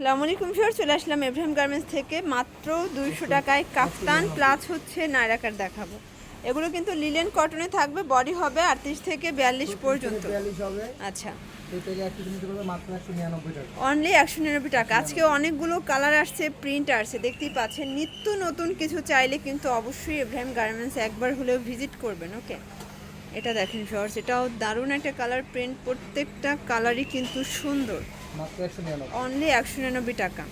আসসালামু আলাইকুম স্যার চলে আসলাম এব্রাহিম গার্মেন্টস থেকে। মাত্র দুইশো টাকায় কাফতান প্লাস হচ্ছে নায়রাকার দেখাবো। এগুলো কিন্তু লিলেন কটনে থাকবে বডি হবে আটত্রিশ থেকে বিয়াল্লিশ পর্যন্ত। আচ্ছা। অনলি একশো নিরানব্বই টাকা। আজকে অনেকগুলো কালার আসছে প্রিন্ট আসছে। দেখতেই পাচ্ছেন, নিত্য নতুন কিছু চাইলে কিন্তু অবশ্যই এব্রাহিম গার্মেন্টস একবার হলেও ভিজিট করবেন ওকে এটা দেখেন শর্টস এটাও দারুণ একটা কালার প্রিন্ট প্রত্যেকটা কালারই কিন্তু সুন্দর। অনলি একশো নিরানব্বই। টাকা।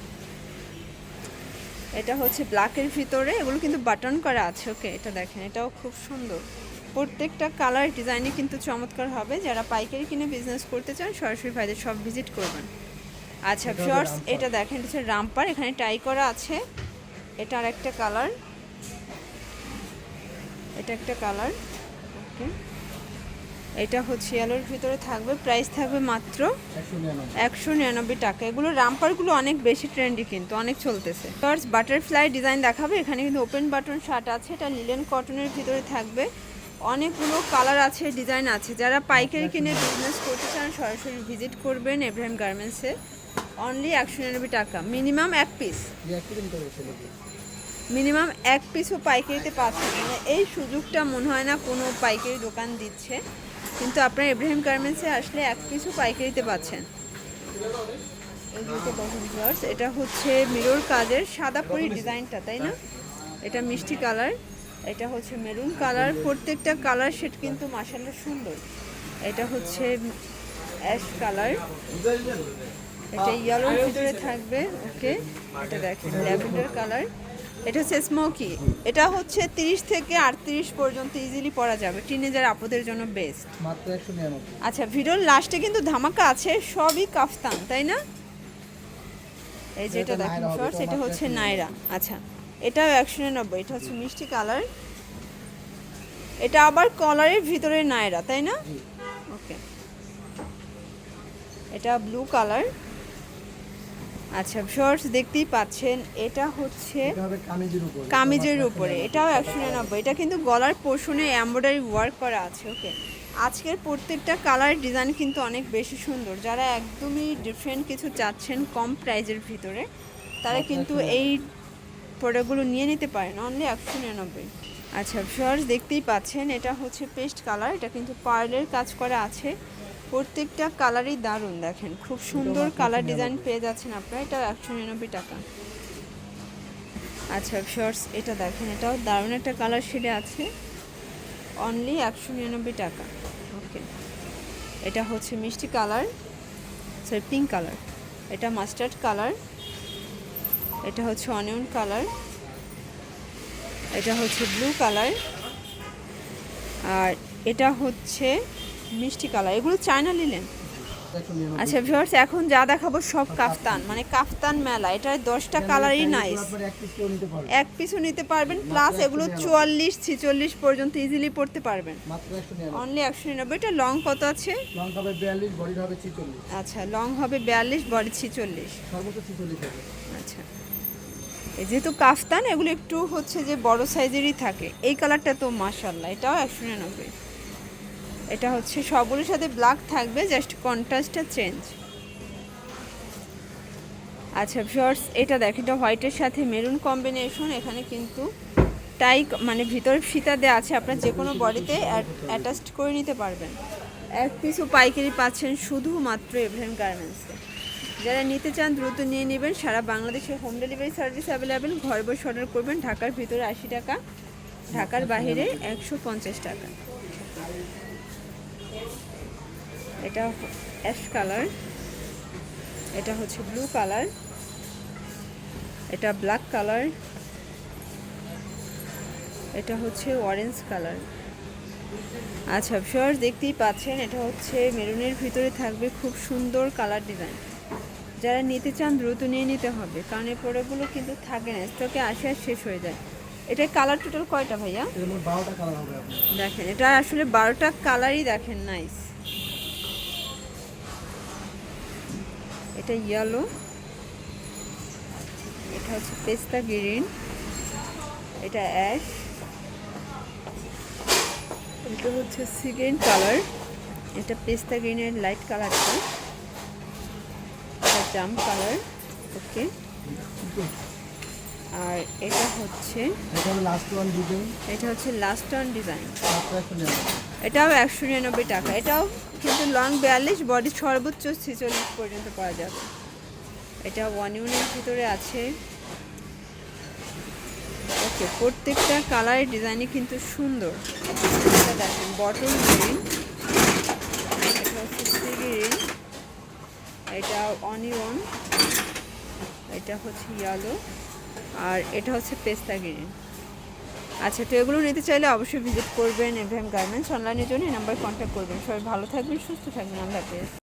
এটা হচ্ছে ব্ল্যাকের ভিতরে এগুলো কিন্তু বাটন করা আছে ওকে এটা দেখেন এটাও খুব সুন্দর। প্রত্যেকটা কালার ডিজাইনে কিন্তু চমৎকার হবে। যারা পাইকারি কিনে বিজনেস করতে চান সরাসরি ফায়দা সব ভিজিট করবেন। আচ্ছা রামপার। এটা দেখেন এটা হচ্ছে রামপার এখানে টাই করা আছে। এটা আর একটা কালার এটা একটা কালার ওকে এটা হচ্ছে ইয়েলোর ভিতরে থাকবে প্রাইস থাকবে মাত্র একশো নিরানব্বই টাকা। এগুলো রামপারগুলো অনেক বেশি ট্রেন্ডি কিন্তু, অনেক চলতেছে। ফার্স্ট বাটারফ্লাই ডিজাইন দেখাবে, এখানে কিন্তু ওপেন বাটন শার্ট আছে, এটা লিলেন কটনের ভিতরে থাকবে। অনেকগুলো কালার আছে ডিজাইন আছে। যারা পাইকারি কিনে বিজনেস করতে চান, সরাসরি ভিজিট করবেন এব্রাহিম গার্মেন্টসে অনলি একশো নিরানব্বই টাকা। মিনিমাম এক পিস মিনিমাম এক পিসও পাইকারিতে পাচ্ছেন মানে এই সুযোগটা মনে হয় না কোনো পাইকারি দোকান দিচ্ছে। কিন্তু আপনার ইব্রাহিম গার্মেন্টসে আসলে এক পিসও পাইকারিতে পাচ্ছেন। এটা হচ্ছে মিরর কাজের সাদা পরি ডিজাইনটা, তাই না? এটা মিষ্টি কালার, এটা হচ্ছে মেরুন কালার, প্রত্যেকটা কালার শেড কিন্তু মাসাল্লাহ সুন্দর। এটা হচ্ছে অ্যাশ কালার। এটা ইয়েলোর ভিতরে থাকবে, ওকে? এটা দেখেন, ল্যাভেন্ডার কালার। এটা হচ্ছে স্মোকি এটা হচ্ছে 30 থেকে আটত্রিশ পর্যন্ত ইজিলি পরা যাবে। টিনেজার আপুদের জন্য বেস্ট মাত্র একশো নিরানব্বই। আচ্ছা ভিডিওর লাস্টে কিন্তু ধামাকা আছে সবই কাফতান তাই না? এই যেটা এটা দেখেন শর্টস এটা হচ্ছে 199 নাইরা আচ্ছা এটাও একশো নিরানব্বই এটা হচ্ছে মিষ্টি কালার। এটা আবার কলারের ভিতরে নায়রা তাই না? ওকে এটা ব্লু কালার আচ্ছা শর্টস দেখতেই পাচ্ছেন এটা হচ্ছে কামিজের উপরে এটাও একশো নিরানব্বই এটা কিন্তু গলার পোর্শনে এমব্রয়ডারি ওয়ার্ক করা আছে ওকে আজকের প্রত্যেকটা কালার ডিজাইন কিন্তু অনেক বেশি সুন্দর যারা একদমই ডিফারেন্ট কিছু চাচ্ছেন কম প্রাইজের ভিতরে তারা কিন্তু এই প্রোডাক্টগুলো নিয়ে নিতে পারেন অনলি একশো নিরানব্বই। আচ্ছা শর্টস দেখতেই পাচ্ছেন এটা হচ্ছে পেস্ট কালার এটা কিন্তু পার্লের কাজ করা আছে। প্রত্যেকটা কালারই দারুণ দেখেন। খুব সুন্দর কালার ডিজাইন পেয়ে যাচ্ছেন আপনারা। এটা একশো নিরানব্বই টাকা। আচ্ছা শর্টস এটা দেখেন এটাও দারুণ একটা কালার শেডে আছে। অনলি একশো নিরানব্বই টাকা। ওকে এটা হচ্ছে মিষ্টি কালার। Sorry pink colour. এটা মাস্টার্ড কালার। এটা হচ্ছে অনিয়ন কালার। এটা হচ্ছে ব্লু কালার। আর এটা হচ্ছে মিষ্টি কালার, এগুলো চায়না নিলেন আচ্ছা ভিউয়ার্স এখন যা দেখাবো সব কাফতান মানে কাফতান মেলা এটা দশটা কালারই নাইস এক পিসও নিতে পারবেন প্লাস এগুলো চুয়াল্লিশ, ছিচল্লিশ পর্যন্ত ইজিলি পড়তে পারবেন। অনলি একশো নিরানব্বই, এটা লং কত আছে? আচ্ছা লং হবে বিয়াল্লিশ বডি ছিচল্লিশ। আচ্ছা। যেহেতু কাফতান, এগুলো একটু হচ্ছে যে বড় সাইজেরই থাকে, এই কালারটা তো মাশাল্লাহ এটাও একশো নিরানব্বই। এটা হচ্ছে সবগুলোর সাথে ব্ল্যাক থাকবে জাস্ট কন্ট্রাস্টটা চেঞ্জ আচ্ছা শর্টস এটা দেখ, এটা হোয়াইটের সাথে মেরুন কম্বিনেশন এখানে কিন্তু টাই মানে ভিতরে ফিতা দেওয়া আছে, আপনার যে কোনো বডিতে অ্যাটাচড করে নিতে পারবেন। এক পিসও পাইকারি পাচ্ছেন শুধুমাত্র এভ্রাহিম গার্মেন্টসে যারা নিতে চান দ্রুত নিয়ে নেবেন, সারা বাংলাদেশে হোম ডেলিভারি সার্ভিস অ্যাভেলেবেল ঘর বসে অর্ডার করবেন, ঢাকার ভিতরে আশি টাকা, ঢাকার বাইরে একশো পঞ্চাশ টাকা। এটা অ্যাশ কালার। এটা হচ্ছে ব্লু কালার। এটা ব্ল্যাক কালার। এটা হচ্ছে অরেঞ্জ কালার। আচ্ছা ফিওর দেখতেই পাচ্ছেন, এটা হচ্ছে মেরুনের ভিতরে থাকবে খুব সুন্দর কালার ডিজাইন। যারা নিতে চান দ্রুত নিয়ে নিতে হবে এই প্রোডাক্টগুলো কিন্তু থাকে না স্টকে আসে আর শেষ হয়ে যায়। এটা কালার টোটাল কয়টা ভাইয়া? এর মধ্যে বারোটা কালার হবে আপনার। দেখেন এটা আসলে বারোটা কালারই দেখেন নাইস এটা ইয়েলো এটা হচ্ছে পেস্তা গ্রিন। এটা অ্যাশ এটা হচ্ছে সিগ্রিন কালার এটা পেস্তা গ্রিনের লাইট কালারটা এটা জাম কালার থেকে আর এটা হচ্ছে এটা হবে লাস্ট ওয়ান ডিজাইন এটা হচ্ছে লাস্ট অন ডিজাইন এটাও একশো নিরানব্বই টাকা। এটাও কিন্তু লং বিয়াল্লিশ বডি সর্বোচ্চ ছেচল্লিশ পর্যন্ত পাওয়া যাবে। এটা ওয়ান ইউনের ভিতরে আছে। ওকে প্রত্যেকটা কালারের ডিজাইনই কিন্তু সুন্দর। এটা দেখেন বটল গ্রিন এটা হচ্ছে সি গ্রিন এটা অনিয়ন এটা হচ্ছে ইয়ালো আর এটা হচ্ছে পেস্তা গ্রিন আচ্ছা তো এগুলো নিতে চাইলে অবশ্যই ভিজিট করবেন এভিএম গার্মেন্টস অনলাইনের জন্য এই নাম্বার কন্ট্যাক্ট করবেন। সবাই ভালো থাকবেন, সুস্থ থাকবেন। আল্লাহ হাফেজ।